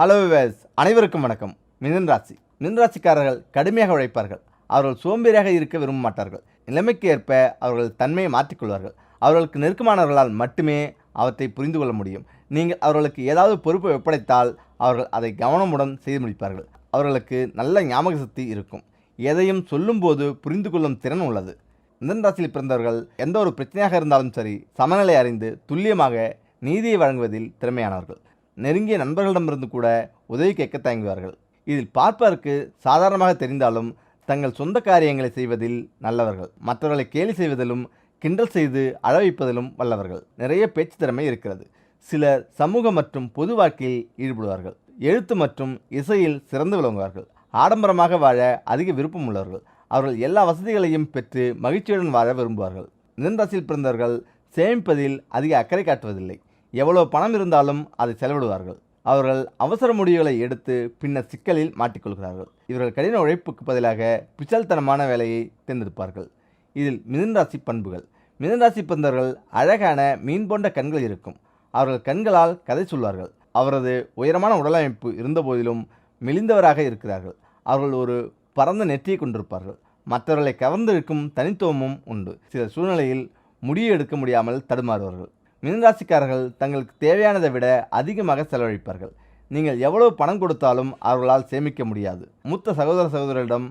Hello wives அனைவருக்கும் வணக்கம். மிதன் ராசி. மிதன் ராசிக்காரர்கள் கடுமையாக உழைப்பார்கள். அவர்கள் சோம்பேறியாக இருக்க விரும்ப மாட்டார்கள். நிலைமைக்கு ஏற்ப அவர்கள் தன்மையை மாற்றிக்கொள்வார்கள் அவர்களுக்கு நெருக்கமானவர்களால் மட்டுமே அவற்றை புரிந்து கொள்ள முடியும். நீங்கள் அவர்களுக்கு ஏதாவது பொறுப்பை ஒப்படைத்தால் அவர்கள் அதை கவனமுடன் செய்து முடிப்பார்கள். அவர்களுக்கு நல்ல ஞாபக சக்தி இருக்கும். எதையும் சொல்லும்போது புரிந்து கொள்ளும் திறன் உள்ளது. மிதன் ராசியில் பிறந்தவர்கள் எந்த ஒரு பிரச்சனையாக இருந்தாலும் சரி சமநிலை அறிந்து துல்லியமாக நீதியை வழங்குவதில் திறமையானவர்கள். நெருங்கிய நண்பர்களிடமிருந்து கூட உதவி கேட்க தயங்குவார்கள். இதில் பார்ப்பதற்கு சாதாரணமாக தெரிந்தாலும் தங்கள் சொந்த காரியங்களை செய்வதில் நல்லவர்கள். மற்றவர்களை கேலி செய்வதிலும் கிண்டல் செய்து அழவைப்பதிலும் வல்லவர்கள். நிறைய பேச்சு திறமை இருக்கிறது. சிலர் சமூக மற்றும் பொது வாழ்க்கையில் ஈடுபடுவார்கள். எழுத்து மற்றும் இசையில் சிறந்து விளங்குவார்கள். ஆடம்பரமாக வாழ அதிக விருப்பம் உள்ளவர்கள். அவர்கள் எல்லா வசதிகளையும் பெற்று மகிழ்ச்சியுடன் வாழ விரும்புவார்கள். மிதன்ராசியில் பிறந்தவர்கள் சேமிப்பதில் அதிக அக்கறை காட்டுவதில்லை. எவ்வளோ பணம் இருந்தாலும் அதை செலவிடுவார்கள். அவர்கள் அவசர முடிவுகளை எடுத்து பின்னர் சிக்கலில் மாட்டிக்கொள்கிறார்கள். இவர்கள் கடின உழைப்புக்கு பதிலாக பிச்சல்தனமான வேலையை தேர்ந்தெடுப்பார்கள். இதில் மிதன்ராசி பண்புகள். மிதன்ராசி பிறந்தவர்கள் அழகான மீன் போன்ற கண்கள் இருக்கும். அவர்கள் கண்களால் கதை சொல்வார்கள். அவரது உயரமான உடலமைப்பு இருந்தபோதிலும் மெலிந்தவராக இருக்கிறார்கள். அவர்கள் ஒரு பரந்த நெற்றியை கொண்டிருப்பார்கள். மற்றவர்களை கவர்ந்திருக்கும் தனித்துவமும் உண்டு. சில சூழ்நிலையில் முடிவு எடுக்க முடியாமல் தடுமாறுவார்கள். மிதன்ராசிக்காரர்கள் தங்களுக்கு தேவையானதை விட அதிகமாக செலவழிப்பார்கள். நீங்கள் எவ்வளவு பணம் கொடுத்தாலும் அவர்களால் சேமிக்க முடியாது. மூத்த சகோதர சகோதரரிடம்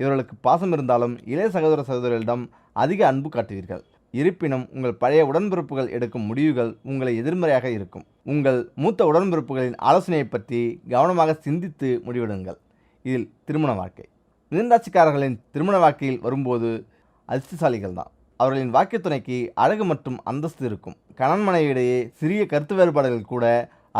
இவர்களுக்கு பாசம் இருந்தாலும் இளைய சகோதர சகோதரரிடம் அதிக அன்பு காட்டுவீர்கள். இருப்பினும் உங்கள் பழைய உடன்பிறப்புகள் எடுக்கும் முடிவுகள் உங்களை எதிர்மறையாக இருக்கும். உங்கள் மூத்த உடன்பிறப்புகளின் ஆலோசனையை பற்றி கவனமாக சிந்தித்து முடிவெடுங்கள். இதில் திருமண வாழ்க்கை. மிதன்ராசிக்காரர்களின் திருமண வாழ்க்கையில் வரும்போது அதிர்ஷ்டசாலிகள் தான் அவர்களின் வாக்கிய துணைக்கு அழகு மற்றும் அந்தஸ்து இருக்கும். கணவன் மனைவியிடையே சிறிய கருத்து வேறுபாடுகள் கூட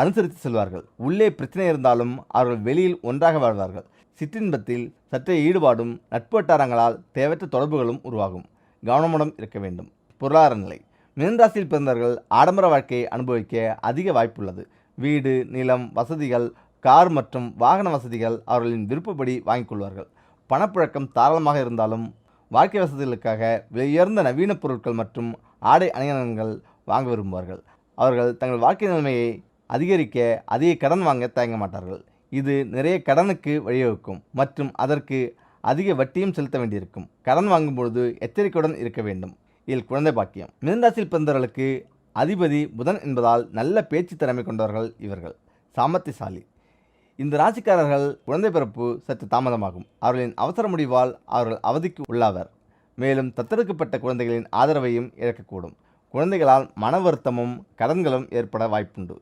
அனுசரித்து செல்வார்கள். உள்ளே பிரச்சனை இருந்தாலும் அவர்கள் வெளியில் ஒன்றாக வாழ்வார்கள். சிற்றின்பத்தில் சற்றே ஈடுபாடும் நட்பு வட்டாரங்களால் தேவையற்ற தொடர்புகளும் உருவாகும். கவனமுடன் இருக்க வேண்டும். பொருளாதார நிலை. மிதன்ராசியில் பிறந்தவர்கள் ஆடம்பர வாழ்க்கையை அனுபவிக்க அதிக வாய்ப்புள்ளது. வீடு நிலம் வசதிகள் கார் மற்றும் வாகன வசதிகள் அவர்களின் விருப்பப்படி வாங்கிக் கொள்வார்கள். பணப்புழக்கம் தாராளமாக இருந்தாலும் வாழ்க்கை வசதிகளுக்காக உயர்ந்த நவீன பொருட்கள் மற்றும் ஆடை அணிகலன்கள் வாங்க விரும்புவார்கள். அவர்கள் தங்கள் வாழ்க்கை நிலைமையை அதிகரிக்க அதிக கடன் வாங்க தயங்க மாட்டார்கள். இது நிறைய கடனுக்கு வழிவகுக்கும் மற்றும் அதற்கு அதிக வட்டியும் செலுத்த வேண்டியிருக்கும். கடன் வாங்கும்பொழுது எச்சரிக்கையுடன் இருக்க வேண்டும். இதில் குழந்தை பாக்கியம். மிதன்ராசியில் பிறந்தவர்களுக்கு அதிபதி புதன் என்பதால் நல்ல பேச்சு திறமை கொண்டவர்கள் இவர்கள். சாமர்த்தியசாலி. இந்த ராசிக்காரர்கள் குழந்தை பிறப்பு சற்று தாமதமாகும். அவர்களின் அவசர முடிவால் அவர்கள் அவதிக்கு உள்ளாவர். மேலும் தத்தெடுக்கப்பட்ட குழந்தைகளின் ஆதரவையும் இழக்கக்கூடும். குழந்தைகளால் மன வருத்தமும் கடன்களும் ஏற்பட வாய்ப்புண்டு.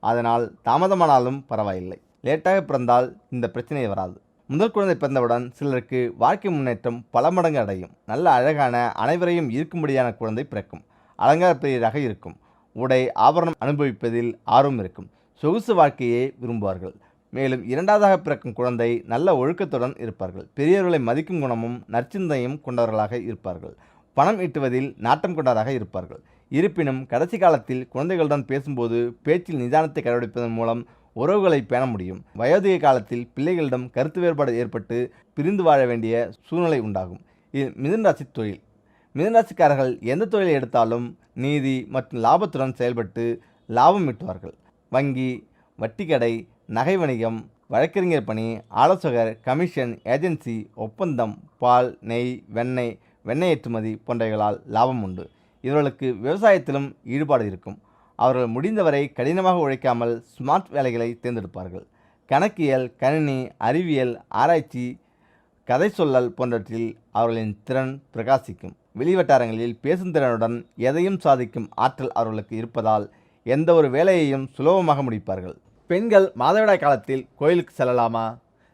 அதனால் தாமதமானாலும் பரவாயில்லை. லேட்டாக பிறந்தால் இந்த பிரச்சனை வராது. முதல் குழந்தை பிறந்தவுடன் சிலருக்கு வாழ்க்கை முன்னேற்றம் பல மடங்கு அடையும். நல்ல அழகான அனைவரையும் ஈர்க்கும்படியான குழந்தை பிறக்கும். அலங்கார பிரியராக இருக்கும். உடை ஆபரணம் அனுபவிப்பதில் ஆர்வம் இருக்கும். சொகுசு வாழ்க்கையை விரும்புவார்கள். மேலும் இரண்டாவதாக பிறக்கும் குழந்தை நல்ல ஒழுக்கத்துடன் இருப்பார்கள். பெரியவர்களை மதிக்கும் குணமும் நற்சிந்தையும் கொண்டவர்களாக இருப்பார்கள். பணம் ஈட்டுவதில் நாட்டம் கொண்டவராக இருப்பார்கள். இருப்பினும் கடைசி காலத்தில் குழந்தைகளுடன் பேசும்போது பேச்சில் நிதானத்தை கடைபிடிப்பதன் மூலம் உறவுகளை பேண முடியும். வயோதிக காலத்தில் பிள்ளைகளிடம் கருத்து வேறுபாடு ஏற்பட்டு பிரிந்து வாழ வேண்டிய சூழ்நிலை உண்டாகும். இது மிதன்ராசி தொழில். மிதன்ராசிக்காரர்கள் எந்த தொழிலை எடுத்தாலும் நீதி மற்றும் லாபத்துடன் செயல்பட்டு லாபம் ஈட்டுவார்கள். வங்கி வட்டிக்கடை நகை வணிகம் வழக்கறிஞர் பணி ஆலோசகர் கமிஷன் ஏஜென்சி ஒப்பந்தம் பால் நெய் வெண்ணெய் வெண்ணெய் ஏற்றுமதி போன்றவைகளால் லாபம் உண்டு. இவர்களுக்கு விவசாயத்திலும் ஈடுபாடு இருக்கும். அவர்கள் முடிந்தவரை கடினமாக உழைக்காமல் ஸ்மார்ட் வேலைகளை தேர்ந்தெடுப்பார்கள். கணக்கியல் கணினி அறிவியல் ஆராய்ச்சி கதை சொல்லல் போன்றவற்றில் அவர்களின் திறன் பிரகாசிக்கும். வெளிவட்டாரங்களில் பேசும் திறனுடன் எதையும் சாதிக்கும் ஆற்றல் அவர்களுக்கு இருப்பதால் எந்த ஒரு வேலையையும் சுலபமாக முடிப்பார்கள். பெண்கள் மாதவிடாய் காலத்தில் கோயிலுக்கு செல்லலாமா?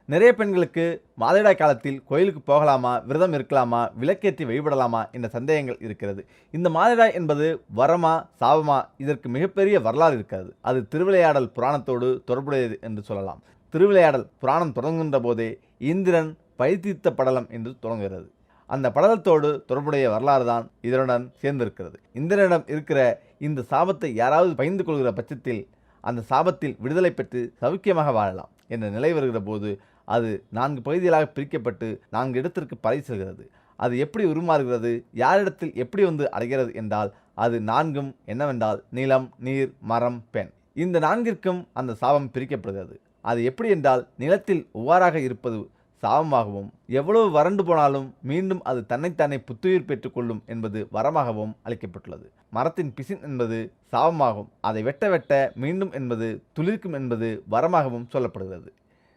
நிறைய பெண்களுக்கு மாதவிடாய் காலத்தில் கோயிலுக்கு போகலாமா? விரதம் இருக்கலாமா? விளக்கேற்றி வழிபடலாமா? என்ற சந்தேகங்கள் இருக்கிறது. இந்த மாதவிடாய் என்பது வரமா சாபமா? இதற்கு மிகப்பெரிய வரலாறு இருக்கிறது. அது திருவிளையாடல் புராணத்தோடு தொடர்புடையது என்று சொல்லலாம். திருவிளையாடல் புராணம் தொடங்குகின்ற போதே இந்திரன் பழித்தீர்த்த படலம் என்று தொடங்குகிறது. அந்த படலத்தோடு தொடர்புடைய வரலாறு தான் இதனுடன் சேர்ந்திருக்கிறது. இந்திரனிடம் இருக்கிற இந்த சாபத்தை யாராவது பகிர்ந்து கொள்கிற பட்சத்தில் அந்த சாபத்தில் விடுதலை பெற்று சௌக்கியமாக வாழலாம் என்ற நிலை வருகிற போது அது நான்கு பகுதிகளாக பிரிக்கப்பட்டு நான்கு இடத்திற்கு பறை செல்கிறது. அது எப்படி உருமாறுகிறது? யாரிடத்தில் எப்படி வந்து அடைகிறது என்றால் அது நான்கும் என்னவென்றால் நிலம் நீர் மரம் பெண் இந்த நான்கிற்கும் அந்த சாபம் பிரிக்கப்படுகிறது. அது எப்படி என்றால் நிலத்தில் உவாராக இருப்பது சாபமாகவும் எவ்வளவு வறண்டு போனாலும் மீண்டும் அது தன்னைத்தானே புத்துயிர் பெற்றுக்கொள்ளும் என்பது வரமாகவும் அளிக்கப்பட்டுள்ளது. மரத்தின் பிசின் என்பது சாபமாகும் அதை வெட்ட வெட்ட மீண்டும் என்பது துளிர்க்கும் என்பது வரமாகவும் சொல்லப்படுகிறது.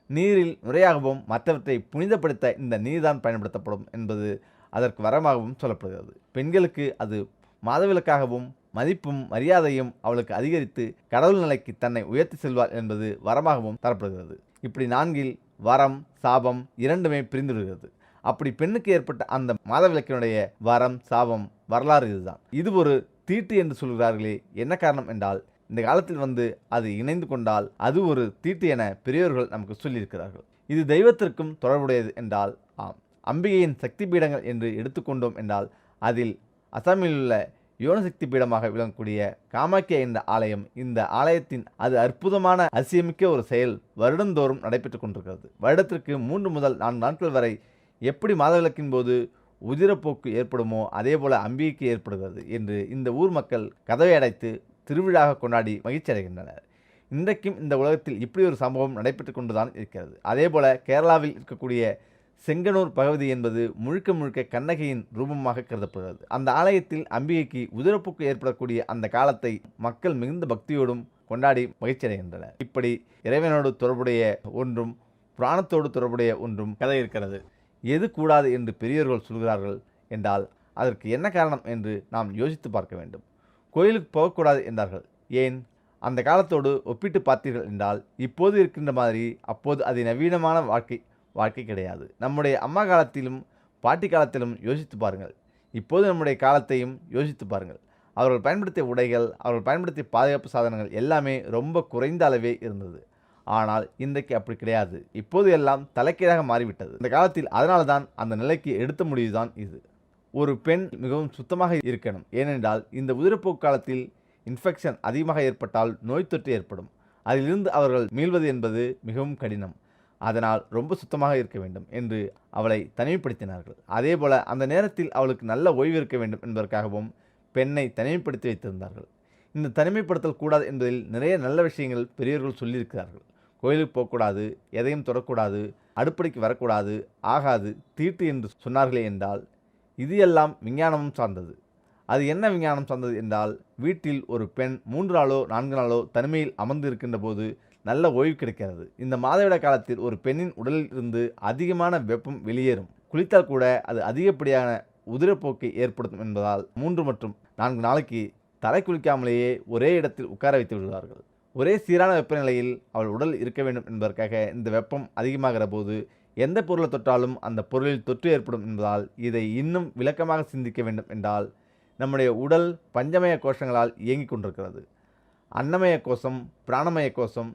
நீரில் நுரையாகவும் மற்றவற்றை புனிதப்படுத்த இந்த நீர்தான் பயன்படுத்தப்படும் என்பது அதற்கு வரமாகவும் சொல்லப்படுகிறது. பெண்களுக்கு அது மாதவிலக்காகவும் மதிப்பும் மரியாதையும் அவளுக்கு அதிகரித்து கடவுள் நிலைக்கு தன்னை உயர்த்தி செல்வார் என்பது வரமாகவும் தரப்படுகிறது. இப்படி நான்கில் வரம் சாபம் இரண்டுமே பிரிந்துவிடுகிறது அப்படி பெண்ணுக்கு ஏற்பட்ட அந்த மாதவிளக்கினுடைய வரம் சாபம் வரலாறு இதுதான். இது ஒரு தீட்டு என்று சொல்கிறார்களே என்ன காரணம் என்றால் இந்த காலத்தில் வந்து அது இணைந்து கொண்டால் அது ஒரு தீட்டு என பெரியவர்கள் நமக்கு சொல்லியிருக்கிறார்கள். இது தெய்வத்திற்கும் தொடர்புடையது என்றால் ஆம். அம்பிகையின் சக்தி பீடங்கள் என்று எடுத்துக்கொண்டோம் என்றால் அதில் அசாமில் உள்ள யோனசக்தி பீடமாக விளங்கக்கூடிய காமாக்கிய என்ற ஆலயம் இந்த ஆலயத்தின் அது அற்புதமான அதிசயமிக்க ஒரு செயல். வருடந்தோறும் நடைபெற்றுக் கொண்டிருக்கிறது. வருடத்திற்கு மூன்று முதல் நான்கு நாட்கள் வரை எப்படி மாதவிலக்கின் போது உதிரப்போக்கு ஏற்படுமோ அதே போல அம்பிகைக்கு ஏற்படுகிறது என்று இந்த ஊர் மக்கள் கதவை அடைத்து திருவிழாக கொண்டாடி மகிழ்ச்சி அடைகின்றனர். இன்றைக்கும் இந்த உலகத்தில் இப்படி ஒரு சம்பவம் நடைபெற்று கொண்டுதான் இருக்கிறது. அதே போல கேரளாவில் இருக்கக்கூடிய செங்கனூர் பகவதி என்பது முழுக்க முழுக்க கண்ணகியின் ரூபமாக கருதப்படுகிறது. அந்த ஆலயத்தில் அம்பிகைக்கு உதிரப்போக்கு ஏற்படக்கூடிய அந்த காலத்தை மக்கள் மிகுந்த பக்தியோடும் கொண்டாடி மகிழ்ச்சியடைகின்றனர். இப்படி இறைவனோடு தொடர்புடைய ஒன்றும் புராணத்தோடு தொடர்புடைய ஒன்றும் கதை இருக்கிறது. எது கூடாது என்று பெரியவர்கள் சொல்கிறார்கள் என்றால் அதற்கு என்ன காரணம் என்று நாம் யோசித்து பார்க்க வேண்டும். கோயிலுக்கு போகக்கூடாது என்றார்கள். ஏன்? அந்த காலத்தோடு ஒப்பிட்டு பார்த்தீர்கள் என்றால் இப்போது இருக்கின்ற மாதிரி அப்போது அது நவீனமான வாழ்க்கை வாழ்க்கை கிடையாது. நம்முடைய அம்மா காலத்திலும் பாட்டி காலத்திலும் யோசித்து பாருங்கள். இப்போது நம்முடைய காலத்தையும் யோசித்து பாருங்கள். அவர்கள் பயன்படுத்திய உடைகள் அவர்கள் பயன்படுத்திய பாதுகாப்பு சாதனங்கள் எல்லாமே ரொம்ப குறைந்த அளவே இருந்தது. ஆனால் இன்றைக்கு அப்படி கிடையாது. இப்போது எல்லாம் தலைக்கீழாக மாறிவிட்டது. இந்த காலத்தில் அதனால தான் அந்த நிலைக்கு எடுத்த முடிவுதான் இது. ஒரு பெண் மிகவும் சுத்தமாக இருக்கணும். ஏனென்றால் இந்த உதிரப்போக்கு காலத்தில் இன்ஃபெக்ஷன் அதிகமாக ஏற்பட்டால் நோய் தொற்று ஏற்படும். அதிலிருந்து அவர்கள் மீள்வது என்பது மிகவும் கடினம். அதனால் ரொம்ப சுத்தமாக இருக்க வேண்டும் என்று அவளை தனிமைப்படுத்தினார்கள். அதேபோல அந்த நேரத்தில் அவளுக்கு நல்ல ஓய்வு இருக்க வேண்டும் என்பதற்காகவும் பெண்ணை தனிமைப்படுத்தி வைத்திருந்தார்கள். இந்த தனிமைப்படுத்தல் கூடாது என்பதில் நிறைய நல்ல விஷயங்கள் பெரியவர்கள் சொல்லியிருக்கிறார்கள். கோயிலுக்கு போகக்கூடாது எதையும் தொடக்கூடாது அடுப்படிக்கு வரக்கூடாது ஆகாது தீட்டு என்று சொன்னார்களே என்றால் இது எல்லாம் விஞ்ஞானமும் சார்ந்தது. அது என்ன விஞ்ஞானம் சார்ந்தது என்றால் வீட்டில் ஒரு பெண் மூன்று நாளோ நான்கு நாளோ தனிமையில் அமர்ந்து இருக்கின்ற போது நல்ல ஓய்வு கிடைக்கிறது. இந்த மாதவிட காலத்தில் ஒரு பெண்ணின் உடலில் இருந்து அதிகமான வெப்பம் வெளியேறும். குளித்தால் கூட அது அதிகப்படியான உதிரப்போக்கை ஏற்படுத்தும் என்பதால் மூன்று மற்றும் நான்கு நாளைக்கு தலை குளிக்காமலேயே ஒரே இடத்தில் உட்கார வைத்து விடுவார்கள் ஒரே சீரான வெப்பநிலையில் அவள் உடல் இருக்க வேண்டும் என்பதற்காக இந்த வெப்பம் அதிகமாகிற போது எந்த பொருளை தொட்டாலும் அந்த பொருளில் தொற்று ஏற்படும் என்பதால் இதை இன்னும் விளக்கமாக சிந்திக்க வேண்டும் என்றால் நம்முடைய உடல் பஞ்சமய கோஷங்களால் இயங்கிக் கொண்டிருக்கிறது. அன்னமய கோஷம் பிராணமய கோஷம்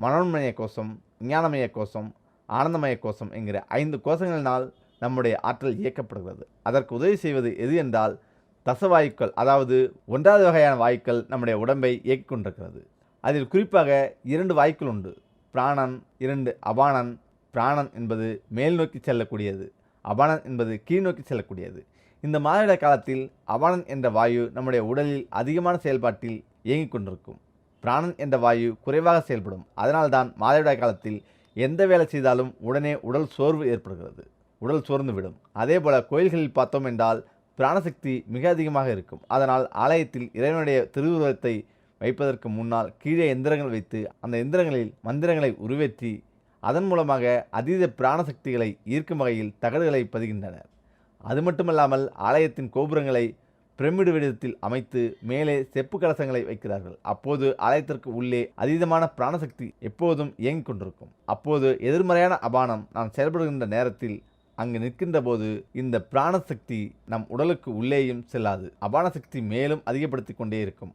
மனோன்மய கோஷம் விஞ்ஞானமய கோஷம் ஆனந்தமய கோஷம் என்கிற ஐந்து கோஷங்களினால் நம்முடைய ஆற்றல் இயக்கப்படுகிறது. அதற்கு உதவி செய்வது எது என்றால் தசவாயுக்கள் அதாவது ஒன்றாவது வகையான வாயுக்கள் நம்முடைய உடம்பை இயக்கிக் கொண்டிருக்கிறது. அதில் குறிப்பாக இரண்டு வாயுக்கள் உண்டு. பிராணன் இரண்டு அபானன். பிராணன் என்பது மேல் நோக்கி செல்லக்கூடியது. அபானன் என்பது கீழ் நோக்கி செல்லக்கூடியது. இந்த மாதவிட காலத்தில் அபானன் என்ற வாயு நம்முடைய உடலில் அதிகமான செயல்பாட்டில் இயங்கிக் கொண்டிருக்கும். பிராணன் என்ற வாயு குறைவாக செயல்படும். அதனால்தான் மாதவிடாய் காலத்தில் எந்த வேலை செய்தாலும் உடனே உடல் சோர்வு ஏற்படுகிறது. உடல் சோர்ந்து விடும் அதே போல கோயில்களில் பார்த்தோம் என்றால் பிராணசக்தி மிக அதிகமாக இருக்கும். அதனால் ஆலயத்தில் இறைவனுடைய திருவுருவத்தை வைப்பதற்கு முன்னால் கீழே எந்திரங்கள் வைத்து அந்த எந்திரங்களில் மந்திரங்களை உருவேற்றி அதன் மூலமாக அதீத பிராணசக்திகளை ஈர்க்கும் வகையில் தகடுகளை பதிகின்றனர். அது மட்டுமல்லாமல் ஆலயத்தின் கோபுரங்களை பிரமிடு வடிவத்தில் அமைத்து மேலே செப்பு கலசங்களை வைக்கிறார்கள். அப்போது ஆலயத்திற்கு உள்ளே அதீதமான பிராணசக்தி எப்போதும் இயங்கிக் கொண்டிருக்கும். அப்போது எதிர்மறையான அபானம் நாம் செயல்படுகின்ற நேரத்தில் அங்கு நிற்கின்ற போது இந்த பிராணசக்தி நம் உடலுக்கு உள்ளேயும் செல்லாது. அபான சக்தி மேலும் அதிகப்படுத்தி கொண்டே இருக்கும்.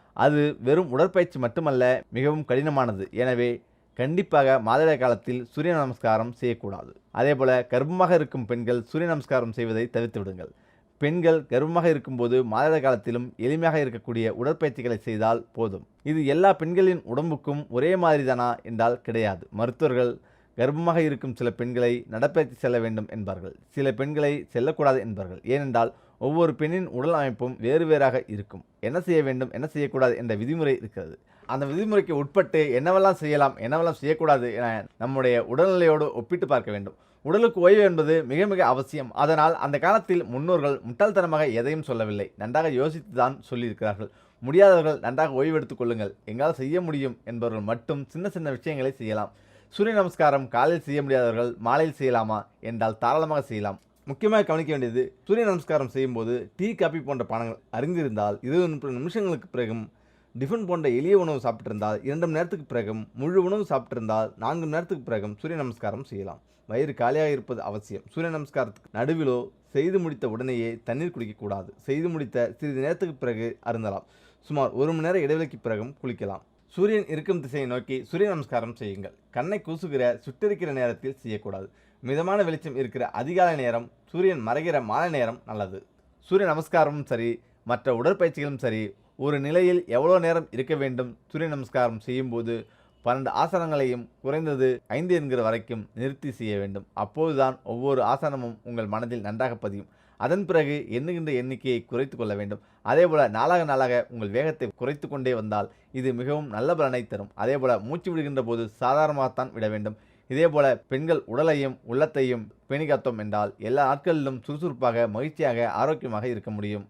அது வெறும் உடற்பயிற்சி மட்டுமல்ல மிகவும் கடினமானது. எனவே கண்டிப்பாக மாதவிடாய் காலத்தில் சூரிய நமஸ்காரம் செய்யக்கூடாது. அதேபோல கர்ப்பமாக இருக்கும் பெண்கள் சூரிய நமஸ்காரம் செய்வதை தவிர்த்து விடுங்கள். பெண்கள் கர்ப்பமாக இருக்கும்போது மாதவிடாய் காலத்திலும் எளிமையாக இருக்கக்கூடிய உடற்பயிற்சிகளை செய்தால் போதும். இது எல்லா பெண்களின் உடம்புக்கும் ஒரே மாதிரி தானா என்றால் கிடையாது. மருத்துவர்கள் கர்ப்பமாக இருக்கும் சில பெண்களை நடப்பயிற்சி செல்ல வேண்டும் என்பார்கள். சில பெண்களை செல்லக்கூடாது என்பார்கள். ஏனென்றால் ஒவ்வொரு பெண்ணின் உடல் அமைப்பும் வேறு வேறாக இருக்கும். என்ன செய்ய வேண்டும்? என்ன செய்யக்கூடாது? என்ற விதிமுறை இருக்கிறது. அந்த விதிமுறைக்கு உட்பட்டு என்னவெல்லாம் செய்யலாம்? என்னவெல்லாம் செய்யக்கூடாது? என நம்முடைய உடல்நிலையோடு ஒப்பிட்டு பார்க்க வேண்டும். உடலுக்கு ஓய்வு என்பது மிக மிக அவசியம். அதனால் அந்த காலத்தில் முன்னோர்கள் முட்டாள்தனமாக எதையும் சொல்லவில்லை. நன்றாக யோசித்து தான் சொல்லியிருக்கிறார்கள். முடியாதவர்கள் நன்றாக ஓய்வு எடுத்துக் கொள்ளுங்கள். எங்களால் செய்ய முடியும் என்பவர்கள் மட்டும் சின்ன சின்ன விஷயங்களை செய்யலாம். சூரிய நமஸ்காரம் காலையில் செய்ய முடியாதவர்கள் மாலையில் செய்யலாமா? என்றால் தாராளமாக செய்யலாம். முக்கியமாக கவனிக்க வேண்டியது சூரிய நமஸ்காரம் செய்யும்போது டீ காபி போன்ற பானங்கள் அறிந்திருந்தால் இருபது முப்பது நிமிஷங்களுக்கு பிறகும் டிஃபன் போன்ற எளிய உணவு சாப்பிட்டிருந்தால் இரண்டு மணி நேரத்துக்கு பிறகும் முழு உணவு சாப்பிட்டிருந்தால் நான்கு மணி நேரத்துக்கு பிறகும் சூரிய நமஸ்காரம் செய்யலாம். வயிறு காலியாக இருப்பது அவசியம். சூரிய நமஸ்காரத்துக்கு நடுவிலோ செய்து முடித்த உடனேயே தண்ணீர் குடிக்கக்கூடாது செய்து முடித்த சிறிது நேரத்துக்கு பிறகு அருந்தலாம். சுமார் ஒரு மணி நேர இடைவெளிக்கு பிறகும் குளிக்கலாம். சூரியன் இருக்கும் திசையை நோக்கி சூரிய நமஸ்காரம் செய்யுங்கள். கண்ணை கூசுகிற சுட்டரிக்கிற நேரத்தில் செய்யக்கூடாது. மிதமான வெளிச்சம் இருக்கிற அதிகாலை நேரம் சூரியன் மறைகிற மாலை நேரம் நல்லது. சூரிய நமஸ்காரமும் சரி மற்ற உடற்பயிற்சிகளும் சரி ஒரு நிலையில் எவ்வளோ நேரம் இருக்க வேண்டும் சூரிய நமஸ்காரம் செய்யும்போது பன்னெண்டு ஆசனங்களையும் குறைந்தது ஐந்து என்கிற வரைக்கும் நிறுத்தி செய்ய வேண்டும். அப்போதுதான் ஒவ்வொரு ஆசனமும் உங்கள் மனதில் நன்றாக பதியும். அதன் பிறகு எண்ணுகின்ற எண்ணிக்கையை குறைத்து கொள்ள வேண்டும். அதேபோல நாளாக நாளாக உங்கள் வேகத்தை குறைத்து கொண்டே வந்தால் இது மிகவும் நல்ல பலனை தரும். அதேபோல் மூச்சு விடுகின்ற போது சாதாரணமாகத்தான் விட வேண்டும். இதேபோல பெண்கள் உடலையும் உள்ளத்தையும் பேணிகாத்தோம் என்றால் எல்லா நாட்களிலும் சுறுசுறுப்பாக மகிழ்ச்சியாக ஆரோக்கியமாக இருக்க முடியும்.